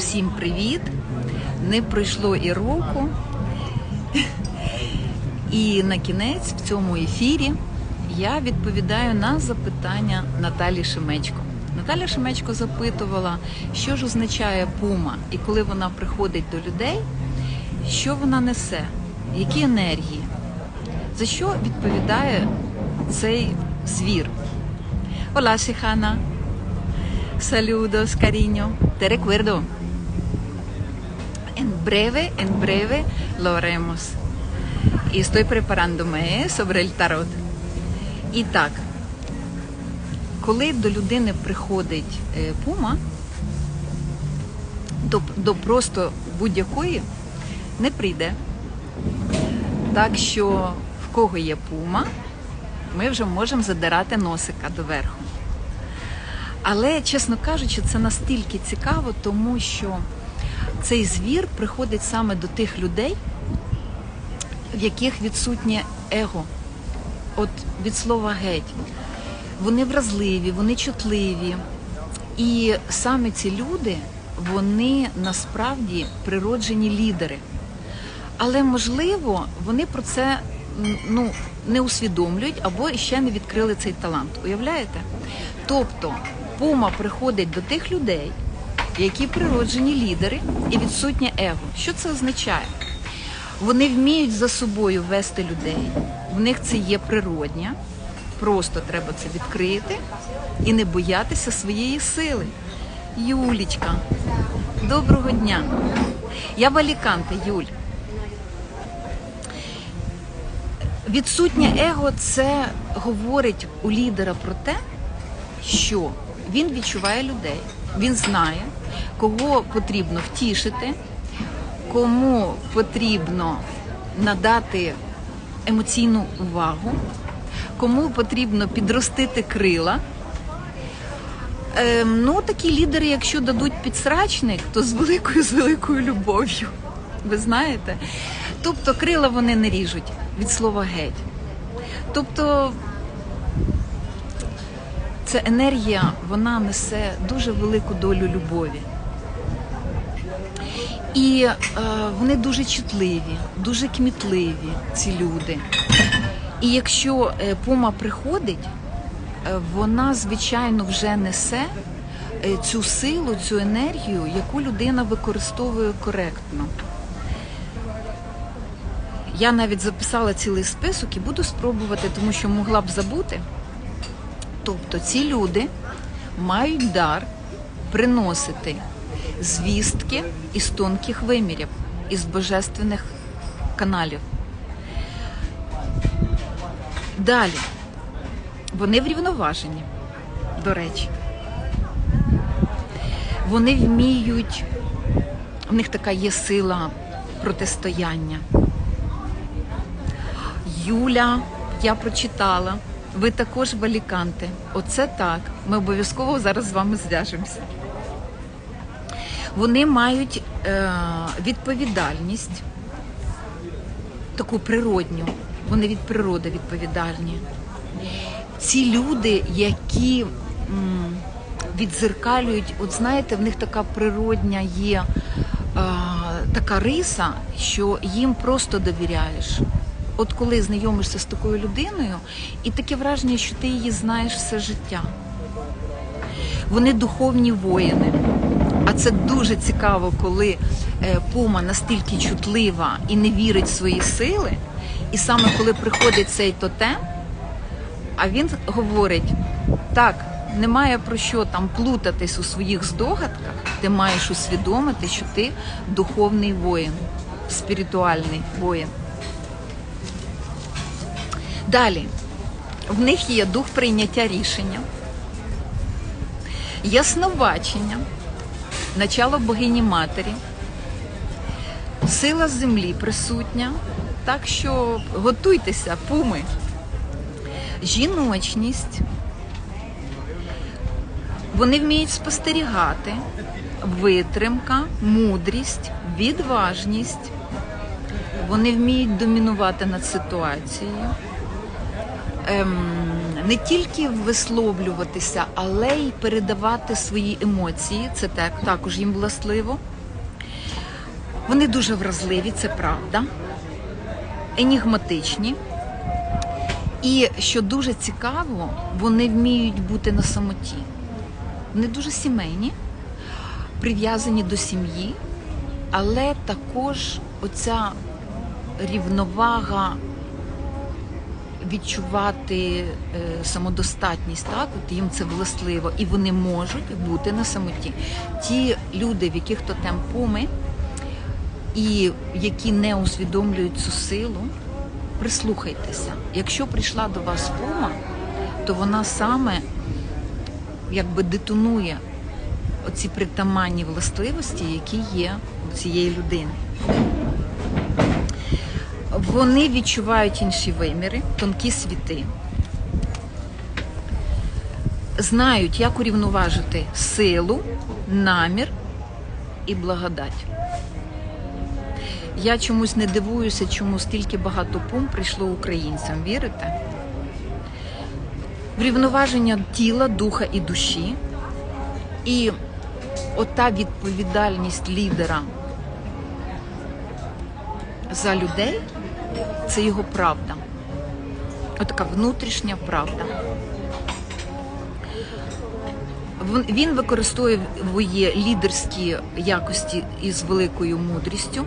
Усім привіт! Не пройшло і року. І на кінець в цьому ефірі я відповідаю на запитання Наталі Шемечко. Наталя Шемечко запитувала, що ж означає пума, і коли вона приходить до людей, що вона несе, які енергії, за що відповідає цей звір. Hola, Shihana. Saludos, cariño. Te recuerdo. Breve, en breve lo haremos. Y estoy preparándome ¿eh? sobre el tarot. І так, коли до людини приходить е, пума, до, до просто будь-якої не прийде. Так що в кого є пума, ми вже можемо задирати носика доверху. Але, чесно кажучи, це настільки цікаво, тому що цей звір приходить саме до тих людей, в яких відсутнє его. От від слова геть. Вони вразливі, вони чутливі. І саме ці люди, вони насправді природжені лідери. Але можливо, вони про це ну, не усвідомлюють або ще не відкрили цей талант. Уявляєте? Тобто пума приходить до тих людей, які природжені лідери і відсутнє его. Що це означає? Вони вміють за собою вести людей, в них це є природня. Просто треба це відкрити і не боятися своєї сили. Юлічка, доброго дня. Я в Аліканте, Юль. Відсутнє его це говорить у лідера про те, що він відчуває людей, він знає, кого потрібно втішити, кому потрібно надати емоційну увагу, кому потрібно підростити крила. Ем, ну, такі лідери, якщо дадуть підсрачник, то з великою з великою любов'ю. Ви знаєте? Тобто крила вони не ріжуть від слова геть. Тобто ця енергія вона несе дуже велику долю любові. І е, вони дуже чутливі, дуже кмітливі, ці люди. І якщо е, пума приходить, е, вона, звичайно, вже несе е, цю силу, цю енергію, яку людина використовує коректно. Я навіть записала цілий список і буду спробувати, тому що могла б забути. Тобто ці люди мають дар приносити звістки із тонких вимірів, із божественних каналів. Далі. Вони врівноважені, до речі. Вони вміють, в них така є сила протистояння. Юля, я прочитала. Ви також в Аліканте. Оце так. Ми обов'язково зараз з вами зв'яжемося. Вони мають е, відповідальність, таку природню. Вони від природи відповідальні. Ці люди, які м, відзеркалюють, от знаєте, в них така природня є е, така риса, що їм просто довіряєш. От коли знайомишся з такою людиною, і таке враження, що ти її знаєш все життя. Вони духовні воїни. А це дуже цікаво, коли е, пума настільки чутлива і не вірить в свої сили. І саме коли приходить цей тотем, а він говорить: так, немає про що там плутатись у своїх здогадках, ти маєш усвідомити, що ти духовний воїн, спіритуальний воїн. Далі, в них є дух прийняття рішення, ясновачення, начало богині матері, сила землі присутня. Так що готуйтеся, пуми, жіночність. Вони вміють спостерігати, витримка, мудрість, відважність. Вони вміють домінувати над ситуацією. Ем. Не тільки висловлюватися, але й передавати свої емоції. Це так, також їм властливо. Вони дуже вразливі, це правда, енігматичні. І що дуже цікаво, вони вміють бути на самоті. Вони дуже сімейні, прив'язані до сім'ї, але також оця рівновага відчувати е, самодостатність, так от їм це властливо, і вони можуть бути на самоті. Ті люди, в яких тотем пуми, і які не усвідомлюють цю силу, прислухайтеся. Якщо прийшла до вас пума, то вона саме якби детонує оці притаманні властивості, які є у цієї людини. Вони відчувають інші виміри, тонкі світи, знають, як урівноважити силу, намір і благодать. Я чомусь не дивуюся, чому стільки багато пум прийшло українцям. Вірите? Врівноваження тіла, духа і душі. І ота відповідальність лідера за людей це його правда. Отака внутрішня правда. Він використовує лідерські якості із великою мудрістю.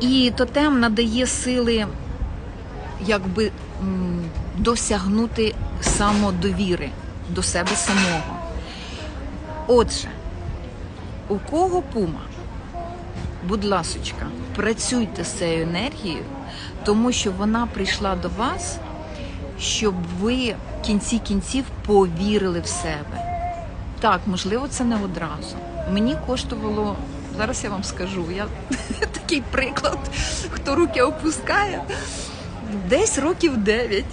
І тотем надає сили якби досягнути самодовіри до себе самого. Отже, у кого пума? Будь ласочка, працюйте з цією енергією, тому що вона прийшла до вас, щоб ви в кінці кінців повірили в себе. Так, можливо, це не одразу. Мені коштувало, зараз я вам скажу, я такий приклад, хто руки опускає, десь років 9.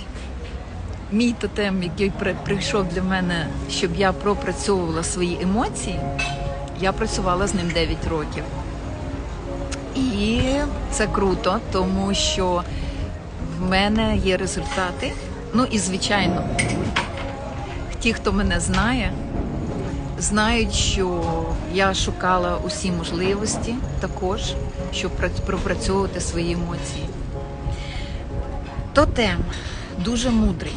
Мій тотем, який при- прийшов для мене, щоб я пропрацьовувала свої емоції, я працювала з ним 9 років. І це круто, тому що в мене є результати. Ну і звичайно, ті, хто мене знає, знають, що я шукала усі можливості також, щоб пропрацьовувати свої емоції. Тотем дуже мудрий.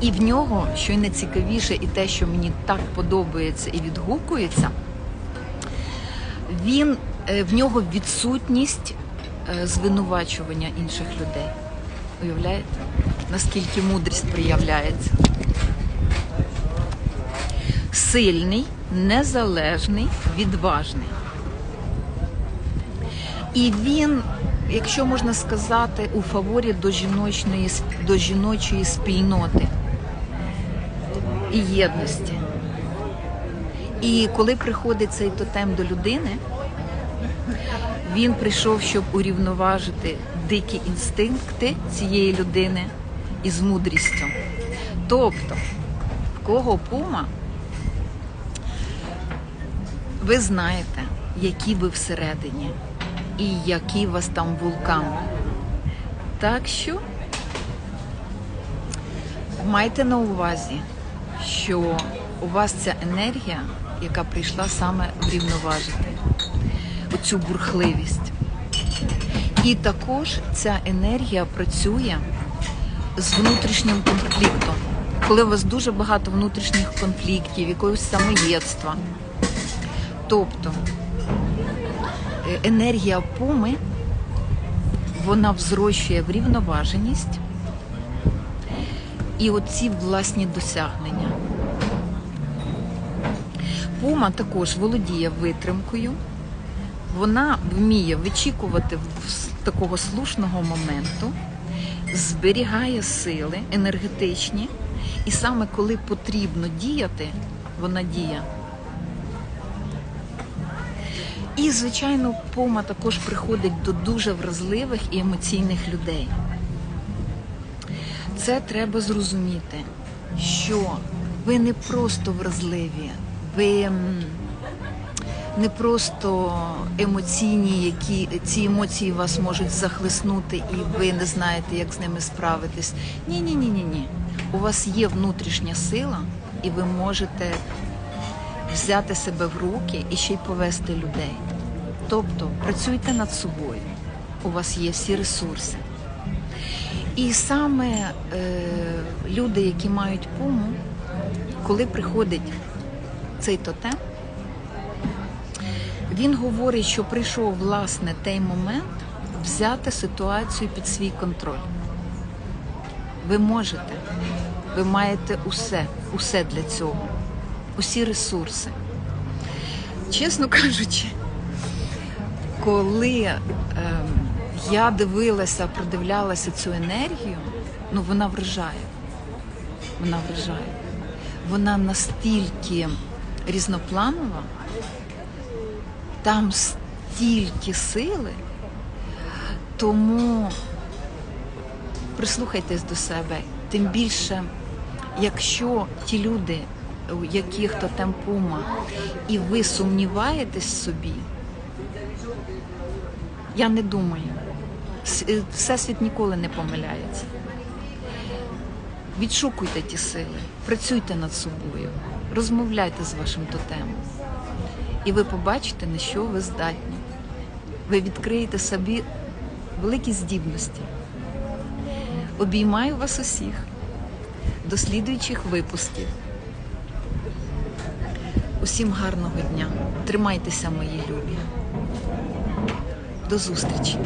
І в нього, що й найцікавіше, і те, що мені так подобається і відгукується, він в нього відсутність е, звинувачування інших людей. Уявляєте, наскільки мудрість проявляється? Сильний, незалежний, відважний. І він, якщо можна сказати, у фаворі до жіночної, до жіночої спільноти і єдності. І коли приходить цей тотем до людини, він прийшов, щоб урівноважити дикі інстинкти цієї людини із мудрістю. Тобто, в кого пума, ви знаєте, які ви всередині і у вас там вулкан. Так що майте на увазі, що у вас ця енергія, яка прийшла саме врівноважити оцю бурхливість. І також ця енергія працює з внутрішнім конфліктом. Коли у вас дуже багато внутрішніх конфліктів, якогось самоєдства. Тобто е, енергія пуми, вона взрощує врівноваженість і оці власні досягнення. Пума також володіє витримкою. Вона вміє вичікувати такого слушного моменту, зберігає сили енергетичні, і саме коли потрібно діяти, вона діє. І, звичайно, пома також приходить до дуже вразливих і емоційних людей. Це треба зрозуміти, що ви не просто вразливі, ви не просто емоційні, які ці емоції вас можуть захлиснути, і ви не знаєте, як з ними справитись. Ні, ні, ні, ні, ні. У вас є внутрішня сила, і ви можете взяти себе в руки і ще й повести людей. Тобто працюйте над собою. У вас є всі ресурси. І саме е, люди, які мають пуму, коли приходить цей тотем, він говорить, що прийшов власне той момент взяти ситуацію під свій контроль. Ви можете, ви маєте усе, усе для цього, усі ресурси. Чесно кажучи, коли ем, я дивилася, продивлялася цю енергію, ну вона вражає. Вона вражає. Вона настільки різнопланова, там стільки сили, тому прислухайтесь до себе. Тим більше, якщо ті люди, у яких то темпума, і ви сумніваєтесь собі, я не думаю. Е, Всесвіт ніколи не помиляється. Відшукуйте ті сили, працюйте над собою, розмовляйте з вашим тотемом. І ви побачите, на що ви здатні. Ви відкриєте собі великі здібності. Обіймаю вас усіх до слідуючих випусків. Усім гарного дня. Тримайтеся, мої любі. До зустрічі!